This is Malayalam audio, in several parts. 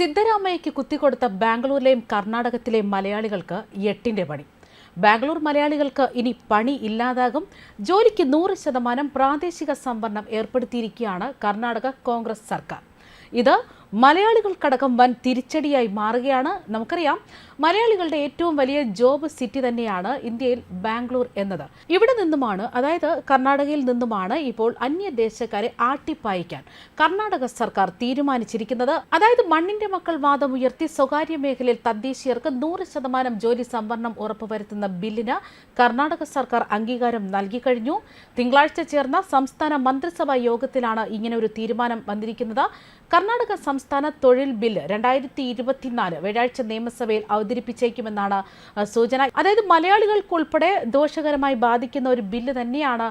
സിദ്ധരാമയ്യയ്ക്ക് കുത്തിക്കൊടുത്ത ബാംഗ്ലൂരിലെയും കർണാടകത്തിലെയും മലയാളികൾക്ക് എട്ടിന്റെ പണി. ബാംഗ്ലൂർ മലയാളികൾക്ക് ഇനി പണി ഇല്ലാതാകും. ജോലിക്ക് നൂറ് ശതമാനം പ്രാദേശിക സംവരണം ഏർപ്പെടുത്തിയിരിക്കുകയാണ് കർണാടക കോൺഗ്രസ് സർക്കാർ. ഇത് മലയാളികൾക്കടക്കം വൻ തിരിച്ചടിയായി മാറുകയാണ്. നമുക്കറിയാം മലയാളികളുടെ ഏറ്റവും വലിയ ജോബ് സിറ്റി തന്നെയാണ് ഇന്ത്യയിൽ ബാംഗ്ലൂർ എന്നത്. ഇവിടെ നിന്നുമാണ് അതായത് കർണാടകയിൽ നിന്നുമാണ് ഇപ്പോൾ അന്യദേശക്കാരെ ആട്ടിപ്പായിക്കാൻ കർണാടക സർക്കാർ തീരുമാനിച്ചിരിക്കുന്നത്. അതായത് മണ്ണിന്റെ മക്കൾ വാദം ഉയർത്തി സ്വകാര്യ മേഖലയിൽ തദ്ദേശീയർക്ക് നൂറ് ശതമാനം ജോലി സംവരണം ഉറപ്പുവരുത്തുന്ന ബില്ലിന് കർണാടക സർക്കാർ അംഗീകാരം നൽകിക്കഴിഞ്ഞു തിങ്കളാഴ്ച ചേർന്ന സംസ്ഥാന മന്ത്രിസഭാ യോഗത്തിലാണ് ഇങ്ങനെ ഒരു തീരുമാനം വന്നിരിക്കുന്നത്. കർണാടക സംസ്ഥാന തൊഴിൽ ബില്ല് രണ്ടായിരത്തി ഇരുപത്തിനാല് വ്യാഴാഴ്ച നിയമസഭയിൽ അവതരിപ്പിച്ചേക്കുമെന്നാണ് സൂചന. അതായത് മലയാളികൾക്കുൾപ്പെടെ ദോഷകരമായി ബാധിക്കുന്ന ഒരു ബില്ല് തന്നെയാണ്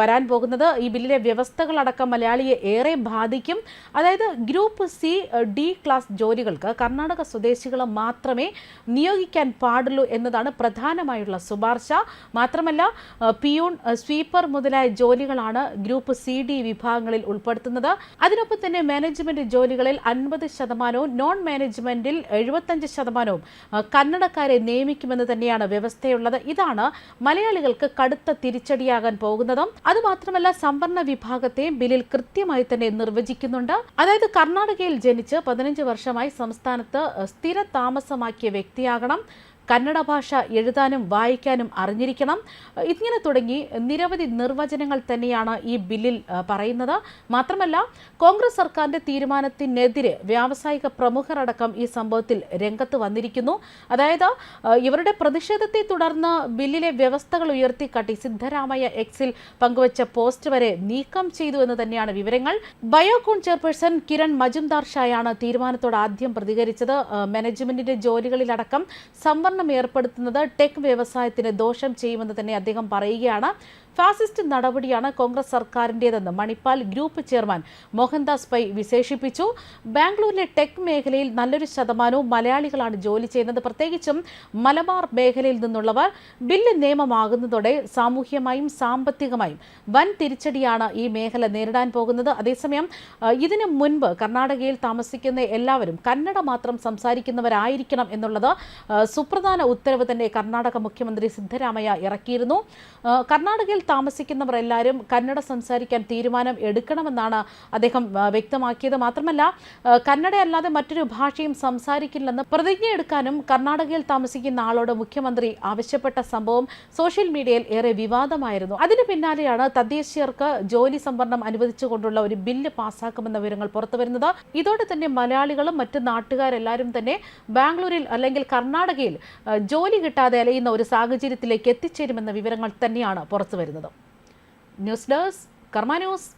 വരാൻ പോകുന്നത്. ഈ ബില്ലിലെ വ്യവസ്ഥകളടക്കം മലയാളിയെ ഏറെ ബാധിക്കും. അതായത് ഗ്രൂപ്പ് സി ഡി ക്ലാസ് ജോലികൾക്ക് കർണാടക സ്വദേശികളെ മാത്രമേ നിയോഗിക്കാൻ പാടുള്ളൂ എന്നതാണ് പ്രധാനമായുള്ള ശുപാർശ. മാത്രമല്ല പിയൂൺ സ്വീപ്പർ മുതലായ ജോലികളാണ് ഗ്രൂപ്പ് സി ഡി വിഭാഗങ്ങളിൽ ഉൾപ്പെടുത്തുന്നത്. അതിനൊപ്പം തന്നെ മാനേജ്മെന്റ് ജോലികളിൽ അൻപത് ശതമാനവും നോൺ മാനേജ്മെന്റിൽ എഴുപത്തഞ്ച് ശതമാനവും കന്നഡക്കാരെ നിയമിക്കുമെന്ന് തന്നെയാണ് വ്യവസ്ഥയുള്ളത്. ഇതാണ് മലയാളികൾക്ക് കടുത്ത തിരിച്ചടിയാകാൻ പോകുന്നതും അതുമാത്രമല്ല സംവരണ വിഭാഗത്തെയും ബില്ലിൽ കൃത്യമായി തന്നെ നിർവചിക്കുന്നുണ്ട്. അതായത് കർണാടകയിൽ ജനിച്ച് പതിനഞ്ച് വർഷമായി സംസ്ഥാനത്ത് സ്ഥിര താമസമാക്കിയ വ്യക്തിയാകണം. കന്നഡ ഭാഷ എഴുതാനും വായിക്കാനും അറിഞ്ഞിരിക്കണം. ഇങ്ങനെ തുടങ്ങി നിരവധി നിർവചനങ്ങൾ തന്നെയാണ് ഈ ബില്ലിൽ പറയുന്നത്. മാത്രമല്ല കോൺഗ്രസ് സർക്കാരിന്റെ തീരുമാനത്തിനെതിരെ വ്യാവസായിക പ്രമുഖരടക്കം ഈ സംഭവത്തിൽ രംഗത്ത് വന്നിരിക്കുന്നു. അതായത് ഇവരുടെ പ്രതിഷേധത്തെ തുടർന്ന് ബില്ലിലെ വ്യവസ്ഥകൾ ഉയർത്തിക്കാട്ടി സിദ്ധരാമയ്യ എക്സിൽ പങ്കുവച്ച പോസ്റ്റ് വരെ നീക്കം ചെയ്തു എന്ന് തന്നെയാണ് വിവരങ്ങൾ. ബയോകോൺ ചെയർപേഴ്സൺ കിരൺ മജുംദാർ ഷായാണ് തീരുമാനത്തോട് ആദ്യം പ്രതികരിച്ചത്. മാനേജ്മെന്റിന്റെ ജോലികളിലടക്കം സംവരണം ഏർപ്പെടുത്തുന്നത് ടെക് വ്യവസായത്തിന് ദോഷം ചെയ്യുമെന്ന് തന്നെ അദ്ദേഹം പറയുകയാണ്. ഫാസിസ്റ്റ് നടപടിയാണ് കോൺഗ്രസ് സർക്കാരിന്റെതെന്ന് മണിപ്പാൽ ഗ്രൂപ്പ് ചെയർമാൻ മോഹൻദാസ് പൈ വിശേഷിപ്പിച്ചു. ബാംഗ്ലൂരിലെ ടെക് മേഖലയിൽ നല്ലൊരു ശതമാനവും മലയാളികളാണ് ജോലി ചെയ്യുന്നത്. പ്രത്യേകിച്ചും മലബാർ മേഖലയിൽ നിന്നുള്ളവർ ബില്ല് നിയമമാകുന്നതോടെ സാമൂഹ്യമായും സാമ്പത്തികമായും വൻ തിരിച്ചടിയാണ് ഈ മേഖല നേരിടാൻ പോകുന്നത്. അതേസമയം ഇതിന് മുൻപ് കർണാടകയിൽ താമസിക്കുന്ന എല്ലാവരും കന്നഡ മാത്രം സംസാരിക്കുന്നവരായിരിക്കണം എന്നുള്ളത് സുപ്രധാന ഉത്തരവ് തന്നെ കർണാടക മുഖ്യമന്ത്രി സിദ്ധരാമയ്യ ഇറക്കിയിരുന്നു. കർണാടകയിൽ താമസിക്കുന്നവർ എല്ലാവരും കന്നഡ സംസാരിക്കാൻ തീരുമാനം എടുക്കണമെന്നാണ് അദ്ദേഹം വ്യക്തമാക്കിയത്. മാത്രമല്ല കന്നഡ അല്ലാതെ മറ്റൊരു ഭാഷയും സംസാരിക്കില്ലെന്ന് പ്രതിജ്ഞ എടുക്കാനും കർണാടകയിൽ താമസിക്കുന്ന ആളോട് മുഖ്യമന്ത്രി ആവശ്യപ്പെട്ട സംഭവം സോഷ്യൽ മീഡിയയിൽ ഏറെ വിവാദമായിരുന്നു. അതിന് പിന്നാലെയാണ് തദ്ദേശീയർക്ക് ജോലി സംവരണം അനുവദിച്ചുകൊണ്ടുള്ള ഒരു ബില്ല് പാസ്സാക്കുമെന്ന വിവരങ്ങൾ പുറത്തുവരുന്നത് ഇതോടെ തന്നെ മലയാളികളും മറ്റ് നാട്ടുകാരെല്ലാവരും തന്നെ ബാംഗ്ലൂരിൽ അല്ലെങ്കിൽ കർണാടകയിൽ ജോലി കിട്ടാതെ അലയുന്ന ഒരു സാഹചര്യത്തിലേക്ക് എത്തിച്ചേരുമെന്ന വിവരങ്ങൾ തന്നെയാണ് പുറത്തുവരുന്നത് ന്യൂസ് ഡെസ്ക് കർമാ ന്യൂസ്.